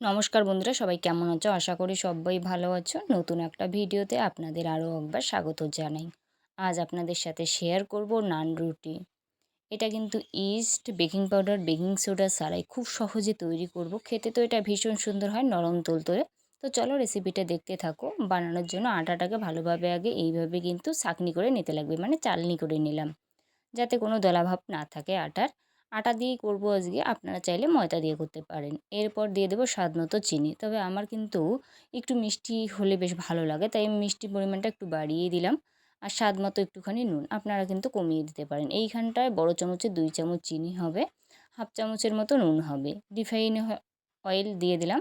নমস্কার বন্ধুরা, সবাই কেমন আছো? আশা করি সবাই ভালো আছো। নতুন একটা ভিডিওতে আপনাদের আরও একবার স্বাগত জানাই। আজ আপনাদের সাথে শেয়ার করব নান রুটি। এটা কিন্তু yeast baking powder baking soda ছাড়াই খুব সহজে তৈরি করব। খেতে তো এটা ভীষণ সুন্দর হয়, নরম তোলতোলে। তো চলো রেসিপিটা দেখতে থাকো। বানানোর জন্য আটাটাকে ভালোভাবে আগে এইভাবে কিন্তু চাকনি করে নিতে লাগবে। মানে চালনি করে নিলাম। যাতে কোনো দলাভাব না থাকে আটার। আটা দিয়েই করব আজকে। আপনারা চাইলে ময়দা দিয়ে করতে পারেন। এরপর দিয়ে দেবো স্বাদ মতো চিনি। তবে আমার কিন্তু একটু মিষ্টি হলে বেশ ভালো লাগে, তাই মিষ্টির পরিমাণটা একটু বাড়িয়ে দিলাম। আর স্বাদ মতো একটুখানি নুন। আপনারা কিন্তু কমিয়ে দিতে পারেন। এইখানটায় বড় চামচে দুই চামচ চিনি হবে, হাফ চামচের মতো নুন হবে। রিফাইন অয়েল দিয়ে দিলাম,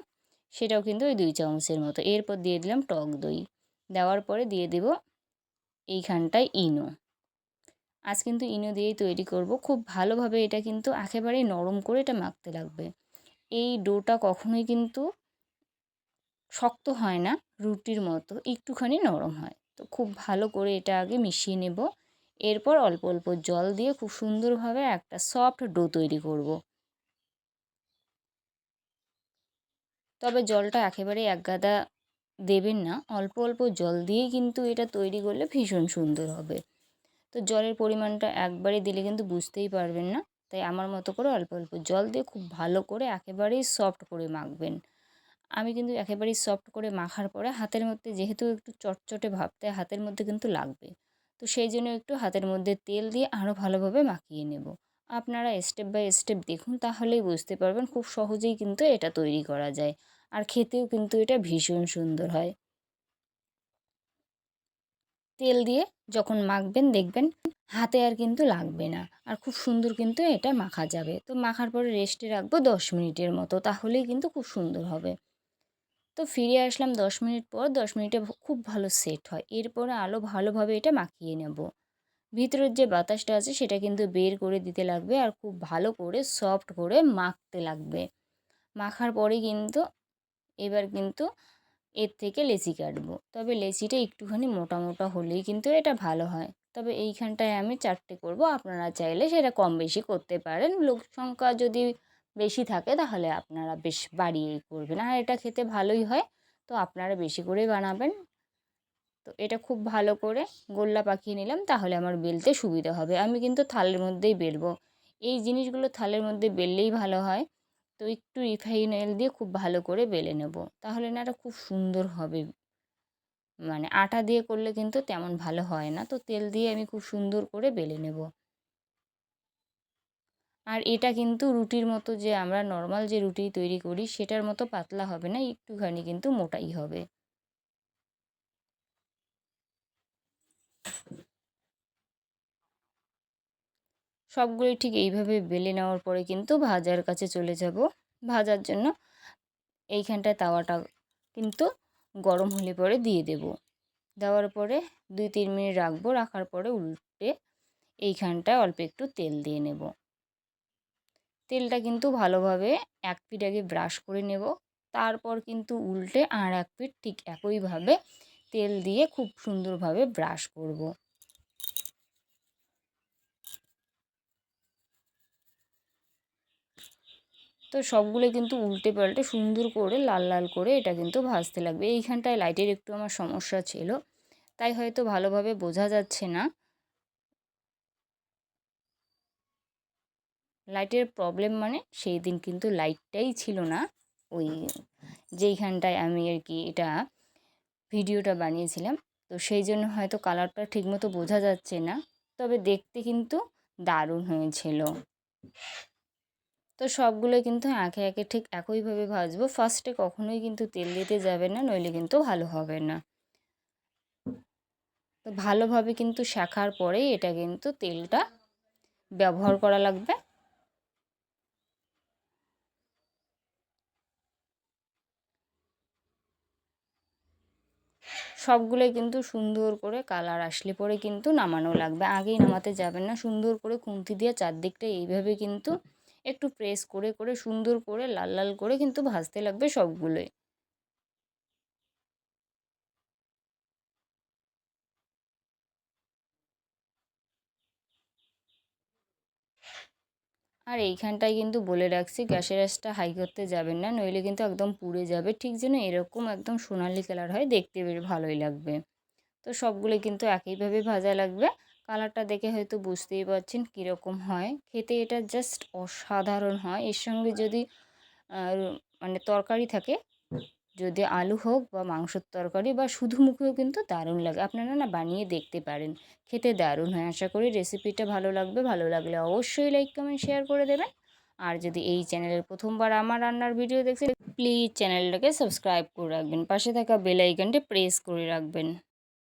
সেটাও কিন্তু ওই দুই চামচের মতো। এরপর দিয়ে দিলাম টক দই। দেওয়ার পরে দিয়ে দেব এইখানটায় ইনো। আজ কিন্তু ইনো দিয়েই তৈরি করব। খুব ভালোভাবে এটা কিন্তু একেবারেই নরম করে এটা মাখতে লাগবে। এই ডোটা কখনোই কিন্তু শক্ত হয় না, রুটির মতো, একটুখানি নরম হয়। তো খুব ভালো করে এটা আগে মিশিয়ে নেব। এরপর অল্প অল্প জল দিয়ে খুব সুন্দরভাবে একটা সফট ডো তৈরি করব। তবে জলটা একেবারে একগাদা দেবেন না, অল্প অল্প জল দিয়েই কিন্তু এটা তৈরি করলে ভীষণ সুন্দর হবে। তো জলের পরিমাণটা একবারে দিলে কিন্তু বুঝতেই পারবেন না। তাই আমার মতো করে অল্প অল্প জল দিয়ে খুব ভালো করে একেবারেই সফট করে মাখবেন। আমি কিন্তু একেবারেই সফট করে মাখার পরে হাতের মধ্যে যেহেতু একটু চটচটে ভাবতে হাতের মধ্যে কিন্তু লাগবে। তো সেই জন্য একটু হাতের মধ্যে তেল দিয়ে আরও ভালোভাবে মাখিয়ে নেব। আপনারা স্টেপ বাই স্টেপ দেখুন, তাহলেই বুঝতে পারবেন খুব সহজেই কিন্তু এটা তৈরি করা যায়। আর খেতেও কিন্তু এটা ভীষণ সুন্দর হয়। তেল দিয়ে যখন মাখবেন, দেখবেন হাতে আর কিন্তু লাগবে না। আর খুব সুন্দর কিন্তু এটা মাখা যাবে। তো মাখার পরে রেস্টে রাখব দশ মিনিটের মতো, তাহলেই কিন্তু খুব সুন্দর হবে। তো ফিরে আসলাম দশ মিনিট পর, দশ মিনিটে খুব ভালো সেট হয়। এরপরে আলো ভালোভাবে এটা মাখিয়ে নেব। ভিতরের যে বাতাসটা আছে, সেটা কিন্তু বের করে দিতে লাগবে আর খুব ভালো করে সফট করে মাখতে লাগবে। মাখার পরে কিন্তু এবার কিন্তু এর থেকে লেচি কাটবো। তবে লেচিটা একটুখানি মোটা মোটা হলেই কিন্তু এটা ভালো হয়। তবে এইখানটায় আমি চারটে করব, আপনারা চাইলে সেটা কম বেশি করতে পারেন। লোক সংখ্যা যদি বেশি থাকে তাহলে আপনারা বেশ বাড়িয়েই করবেন। আর এটা খেতে ভালোই হয়, তো আপনারা বেশি করেই বানাবেন। তো এটা খুব ভালো করে গোল্লা পাকিয়ে নিলাম, তাহলে আমার বেলতে সুবিধা হবে। আমি কিন্তু থালের মধ্যেই বেলবো। এই জিনিসগুলো থালের মধ্যে বেললেই ভালো হয়। তো একটু রিফাইন অয়েল দিয়ে খুব ভালো করে বেলে নেব। তাহলে না এটা খুব সুন্দর হবে। মানে আটা দিয়ে করলে কিন্তু তেমন ভালো হয় না। তো তেল দিয়ে আমি খুব সুন্দর করে বেলে নেব। আর এটা কিন্তু রুটির মতো যে আমরা নর্মাল যে রুটি তৈরি করি, সেটার মতো পাতলা হবে না, একটুখানি কিন্তু মোটাই হবে। সবগুলোই ঠিক এইভাবে বেলে নেওয়ার পরে কিন্তু ভাজার কাছে চলে যাব। ভাজার জন্য এইখানটায় তাওয়াটা কিন্তু গরম হলে পরে দিয়ে দেব। দেওয়ার পরে দুই তিন মিনিট রাখব, রাখার পরে উল্টে এইখানটায় অল্প একটু তেল দিয়ে নেব। তেলটা কিন্তু ভালোভাবে এক পিঠ আগে ব্রাশ করে নেব। তারপর কিন্তু উল্টে আর এক পিঠ ঠিক একইভাবে তেল দিয়ে খুব সুন্দরভাবে ব্রাশ করব। তো সবগুলো কিন্তু উল্টে পাল্টে সুন্দর করে লাল লাল করে এটা কিন্তু ভাজতে লাগবে। এইখানটায় লাইটের একটু আমার সমস্যা ছিল, তাই হয়তো ভালোভাবে বোঝা যাচ্ছে না। লাইটের প্রবলেম মানে সেই দিন কিন্তু লাইটটাই ছিল না। ওই যেইখানটায় আমি আর কি এটা ভিডিওটা বানিয়েছিলাম, তো সেই জন্য হয়তো কালারটা ঠিকমতো বোঝা যাচ্ছে না, তবে দেখতে কিন্তু দারুণ হয়েছিল। তো সবগুলো কিন্তু একে একে ঠিক একইভাবে ভাজবো। ফার্স্টে কখনোই কিন্তু তেল দিতে যাবে না, নইলে কিন্তু ভালো হবে না। তো ভালোভাবে কিন্তু শেখার পরেই এটা কিন্তু তেলটা ব্যবহার করা লাগবে। সবগুলোই কিন্তু সুন্দর করে কালার আসলে পরে কিন্তু নামানো লাগবে। আগেই নামাতে যাবেন না। সুন্দর করে খুন্তি দিয়ে চারদিকটা এইভাবে কিন্তু একটু প্রেস করে করে, সুন্দর করে, লাল লাল করে কিন্তু ভাজতে লাগবে সবগুলোই। আর এইখানটায় কিন্তু বলে রাখছি, গ্যাসের আঁচটা হাই করতে যাবেন না, নইলে কিন্তু একদম পুড়ে যাবে, ঠিক যেন এরকম একদম সোনালি কালার হয়, দেখতে বেশ ভালোই লাগবে। তো সবগুলো কিন্তু একইভাবে ভাজা লাগবে। কালারটা দেখে হয়তো বুঝতেই পারছেন কীরকম হয়। খেতে এটা জাস্ট অসাধারণ হয়। এর সঙ্গে যদি মানে তরকারি থাকে, যদি আলু হোক বা মাংসর তরকারি বা শুধু মুখেও কিন্তু দারুণ লাগে। আপনারা না বানিয়ে দেখতে পারেন। খেতে দারুণ হয়। আশা করি রেসিপিটা ভালো লাগবে। ভালো লাগলে অবশ্যই লাইক কমেন্ট শেয়ার করে দেবেন। আর যদি এই চ্যানেলের প্রথমবার আমার রান্নার ভিডিও দেখছেন প্লিজ চ্যানেলটাকে সাবস্ক্রাইব করে রাখবেন। পাশে থাকা বেল আইকনটি প্রেস করে রাখবেন।